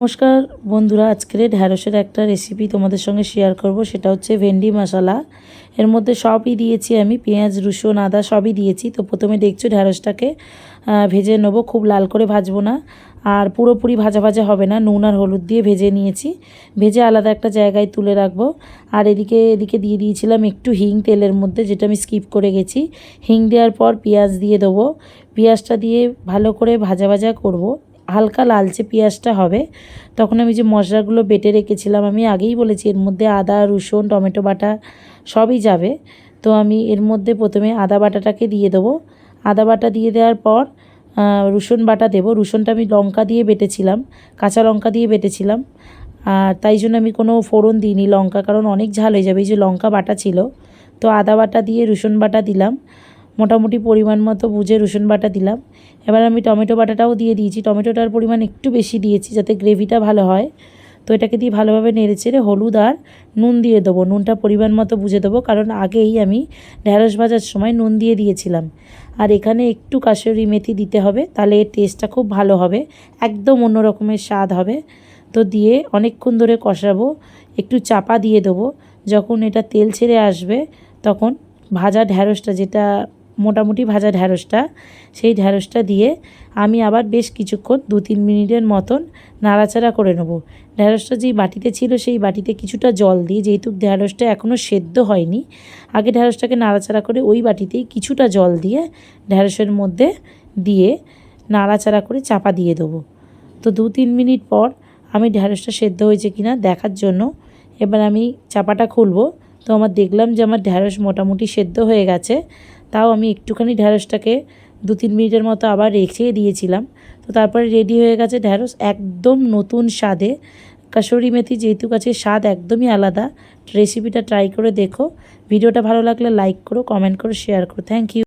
নমস্কার বন্ধুরা, আজকের ঢ্যাঁড়সের একটা রেসিপি তোমাদের সঙ্গে শেয়ার করব, সেটা হচ্ছে ভেন্ডি মশলা। এর মধ্যে সবই দিয়েছি আমি, পেঁয়াজ, রসুন, আদা সবই দিয়েছি। তো প্রথমে দেখছ ঢ্যাঁড়সটাকে ভেজে নেব, খুব লাল করে ভাজবো না। আর পুরোপুরি ভাজা ভাজা হবে না, নুন আর হলুদ দিয়ে ভেজে নিয়েছি। ভেজে আলাদা একটা জায়গায় তুলে রাখব। আর এদিকে এদিকে দিয়ে দিয়েছিলাম একটু হিং তেলের মধ্যে, যেটা আমি স্কিপ করে গেছি। হিং দেওয়ার পর পেঁয়াজ দিয়ে দেবো। পেঁয়াজটা দিয়ে ভালো করে ভাজা ভাজা করব। হালকা লালচে পেঁয়াজটা হবে। তখন আমি যে মশলাগুলো বেটে রেখেছিলাম, আমি আগেই বলেছি এর মধ্যে আদা, রসুন, টমেটো বাটা সবই যাবে। তো আমি এর মধ্যে প্রথমে আদা বাটাটাকে দিয়ে দেবো। আদা বাটা দিয়ে দেওয়ার পর রসুন বাটা দেবো। রসুনটা আমি লঙ্কা দিয়ে বেটেছিলাম, কাঁচা লঙ্কা দিয়ে বেটেছিলাম। আর তাই জন্য আমি কোনো ফোড়ন দিইনি লঙ্কা, কারণ অনেক ঝাল হয়ে যাবে। এই যে লঙ্কা বাটা ছিল, তো আদা বাটা দিয়ে রসুন বাটা দিলাম। মোটামুটি পরিমাণ মতো বুঝে রসুন বাটা দিলাম। এবার আমি টমেটো বাটাটাও দিয়ে দিয়েছি। টমেটোটার পরিমাণ একটু বেশি দিয়েছি যাতে গ্রেভিটা ভালো হয়। তো এটাকে দিয়ে ভালোভাবে নেড়ে চেড়ে হলুদ আর নুন দিয়ে দেবো। নুনটা পরিমাণ মতো বুঝে দেবো, কারণ আগেই আমি ঢ্যাঁড়স ভাজার সময় নুন দিয়ে দিয়েছিলাম। আর এখানে একটু কাশরি মেথি দিতে হবে, তাহলে এর টেস্টটা খুব ভালো হবে, একদম অন্য রকমের স্বাদ হবে। তো দিয়ে অনেকক্ষণ ধরে কষাবো, একটু চাপা দিয়ে দেবো। যখন এটা তেল ছেড়ে আসবে, তখন ভাজা ঢ্যাঁড়সটা যেটা মোটামুটি ভাজা ঢ্যাঁড়সটা সেই ঢ্যাঁড়সটা দিয়ে আমি আবার বেশ কিছুক্ষণ দু তিন মিনিটের মতন নাড়াচাড়া করে নেব। ঢ্যাঁড়সটা যেই বাটিতে ছিল সেই বাটিতে কিছুটা জল দিয়ে, যেহেতু ঢ্যাঁড়সটা এখনও সেদ্ধ হয়নি, আগে ঢ্যাঁড়সটাকে নাড়াচাড়া করে ওই বাটিতেই কিছুটা জল দিয়ে ঢ্যাঁড়সের মধ্যে দিয়ে নাড়াচাড়া করে চাপা দিয়ে দেবো। তো দু তিন মিনিট পর আমি ঢ্যাঁড়সটা সেদ্ধ হয়েছে কি না দেখার জন্য এবার আমি চাপাটা খুলবো। তো আমার দেখলাম যে আমার ঢ্যাঁড়স মোটামুটি সেদ্ধ হয়ে গেছে। তাও আমি একটুখানি ঢ্যাঁড়সটাকে দু তিন মিনিটের মতো আবার রেখে দিয়েছিলাম। তো তারপরে রেডি হয়ে গেছে ঢ্যাঁড়স একদম নতুন স্বাদে। কাসুরি মেথি যেহেতু কাছে স্বাদ একদমই আলাদা। রেসিপিটা ট্রাই করে দেখো। ভিডিওটা ভালো লাগলে লাইক করো কমেন্ট করো শেয়ার করো। Thank you